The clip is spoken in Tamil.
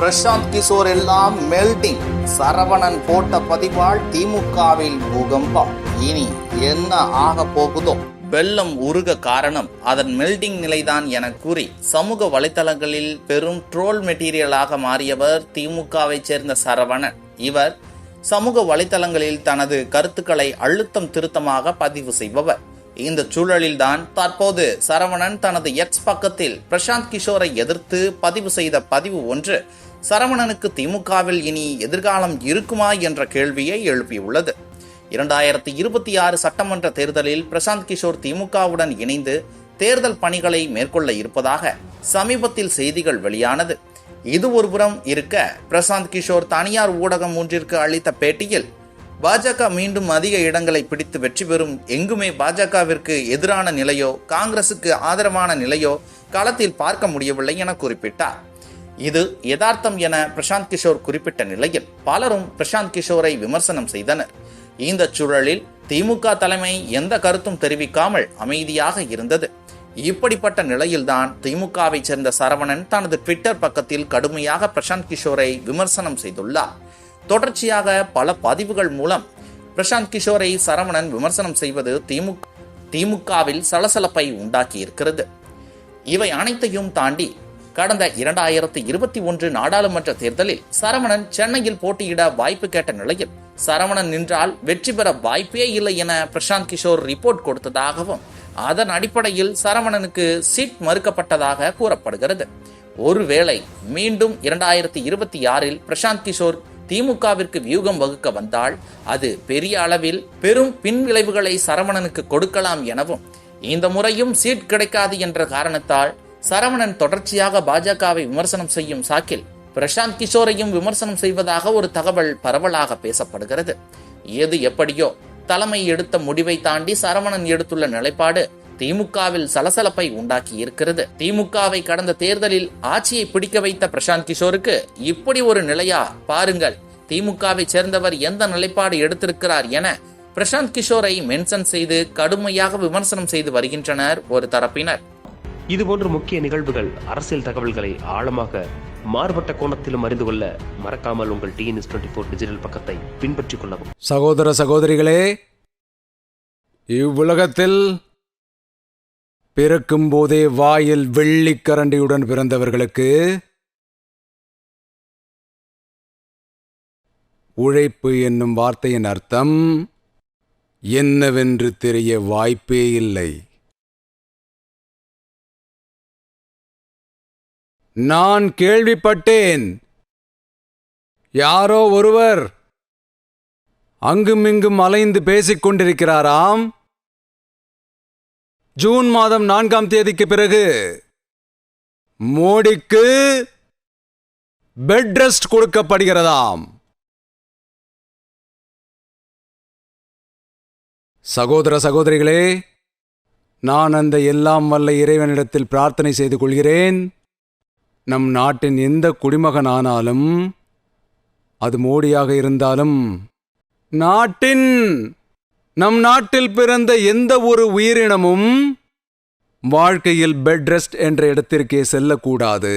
பிரசாந்த் கிஷோர் எல்லாம் மெல்டிங். சரவணன் போட்ட பதிவால் திமுகவில் பூகம்பம். இனி என்ன ஆக போகுதோ? வெள்ளம் உருக காரணம். அதன் மெல்டிங் நிலைதான் என கூறி சமூக வலைதளங்களில் பெரும் ட்ரோல் மெட்டீரியலாக மாறியவர் திமுகவைச் சேர்ந்த சரவணன். இவர் சமூக வலைதளங்களில் தனது கருத்துக்களை அழுத்தம் திருத்தமாக பதிவு செய்பவர். இந்த சூழலில்தான் தற்போது சரவணன் தனது எக்ஸ் பக்கத்தில் பிரசாந்த் கிஷோரை எதிர்த்து பதிவு செய்த பதிவு ஒன்று சரவணனுக்கு திமுகவில் இனி எதிர்காலம் இருக்குமா என்ற கேள்வியை எழுப்பியுள்ளது. இரண்டாயிரத்தி இருபத்தி ஆறு சட்டமன்ற தேர்தலில் பிரசாந்த் கிஷோர் திமுகவுடன் இணைந்து தேர்தல் பணிகளை மேற்கொள்ள இருப்பதாக சமீபத்தில் செய்திகள் வெளியானது. இது ஒருபுறம் இருக்க பிரசாந்த் கிஷோர் தனியார் ஊடகம் ஒன்றிற்கு அளித்த பேட்டியில் பாஜக மீண்டும் அதிக இடங்களை பிடித்து வெற்றி பெறும் எங்குமே பாஜகவிற்கு எதிரான நிலையோ காங்கிரசுக்கு ஆதரவான நிலையோ களத்தில் பார்க்க முடியவில்லை என குறிப்பிட்டார். இது யதார்த்தம் என பிரசாந்த் கிஷோர் குறிப்பிட்ட நிலையில் பலரும் பிரசாந்த் கிஷோரை விமர்சனம் செய்தனர். இந்த சூழலில் திமுக தலைமை எந்த கருத்தும் தெரிவிக்காமல் அமைதியாக இருந்தது. இப்படிப்பட்ட நிலையில்தான் திமுகவை சேர்ந்த சரவணன் தனது ட்விட்டர் பக்கத்தில் கடுமையாக பிரசாந்த் கிஷோரை விமர்சனம் செய்துள்ளார். தொடர்ச்சியாக பல பதிவுகள் மூலம் பிரசாந்த் கிஷோரை சரவணன் விமர்சனம் செய்வது திமுக திமுகவில் சலசலப்பை உண்டாக்கி இருக்கிறது இவை அனைத்தையும் தாண்டி கடந்த இரண்டாயிரத்தி இருபத்தி ஒன்று நாடாளுமன்ற தேர்தலில் சரவணன் சென்னையில் போட்டியிட வாய்ப்பு கேட்ட நிலையில் சரவணன் நின்றால் வெற்றி பெற வாய்ப்பே இல்லை என பிரசாந்த் கிஷோர் ரிப்போர்ட் கொடுத்ததாகவும் அதன் அடிப்படையில் சரவணனுக்கு சீட் மறுக்கப்பட்டதாக கூறப்படுகிறது. ஒருவேளை மீண்டும் இரண்டாயிரத்தி இருபத்தி ஆறில் பிரசாந்த் கிஷோர் திமுகவிற்கு வியூகம் வகுக்க வந்தால் அது பெரிய அளவில் பெரும் பின்விளைவுகளை சரவணனுக்கு கொடுக்கலாம் எனவும் இந்த முறையும் சீட் கிடைக்காது என்ற காரணத்தால் சரவணன் தொடர்ச்சியாக பாஜகவை விமர்சனம் செய்யும் சாக்கில் பிரசாந்த் கிஷோரையும் விமர்சனம் செய்வதாக ஒரு தகவல் பரவலாக பேசப்படுகிறது. எது எப்படியோ தலைமை எடுத்த முடிவை தாண்டி சரவணன் எடுத்துள்ள நிலைப்பாடு திமுகவில் சலசலப்பை உண்டாக்கி இருக்கிறது. திமுகவை கடந்த தேர்தலில் ஆட்சியை பிடிக்க வைத்த பிரசாந்த் கிஷோருக்கு இப்படி ஒரு நிலையா? பாருங்கள் திமுகவை சேர்ந்தவர் எந்த நிலைப்பாடு எடுத்திருக்கிறார் என பிரசாந்த் கிஷோரை மென்ஷன் செய்து கடுமையாக விமர்சனம் செய்து வருகின்றனர் ஒரு தரப்பினர். இதுபோன்ற முக்கிய நிகழ்வுகள் அரசியல் தகவல்களை ஆழமாக மாறுபட்ட கோணத்திலும் அறிந்து கொள்ள மறக்காமல் உங்கள் டிஎன்எஸ் டுவெண்ட்டி ஃபோர் டிஜிட்டல் பக்கத்தை பின்பற்றிக் கொள்ளவும். சகோதர சகோதரிகளே இவ்வுலகத்தில் பிறக்கும் போதே வாயில் வெள்ளிக்கரண்டியுடன் பிறந்தவர்களுக்கு உழைப்பு என்னும் வார்த்தையின் அர்த்தம் என்னவென்று தெரிய வாய்ப்பே இல்லை. நான் கேள்விப்பட்டேன். யாரோ ஒருவர் அங்குமிங்கும் அலைந்து பேசிக் கொண்டிருக்கிறாராம் ஜூன் மாதம் நான்காம் தேதிக்கு பிறகு மோடிக்கு பெட் ரெஸ்ட் கொடுக்கப்படுகிறதாம். சகோதர சகோதரிகளே நான் அந்த எல்லாம் வல்ல இறைவனிடத்தில் பிரார்த்தனை செய்து கொள்கிறேன். நம் நாட்டின் எந்த குடிமகனானாலும் அது மோடியாக இருந்தாலும் நாட்டின் நம் நாட்டில் பிறந்த எந்த ஒரு உயிரினமும் வாழ்க்கையில் பெட் ரெஸ்ட் என்ற இடத்திற்கே செல்லக்கூடாது.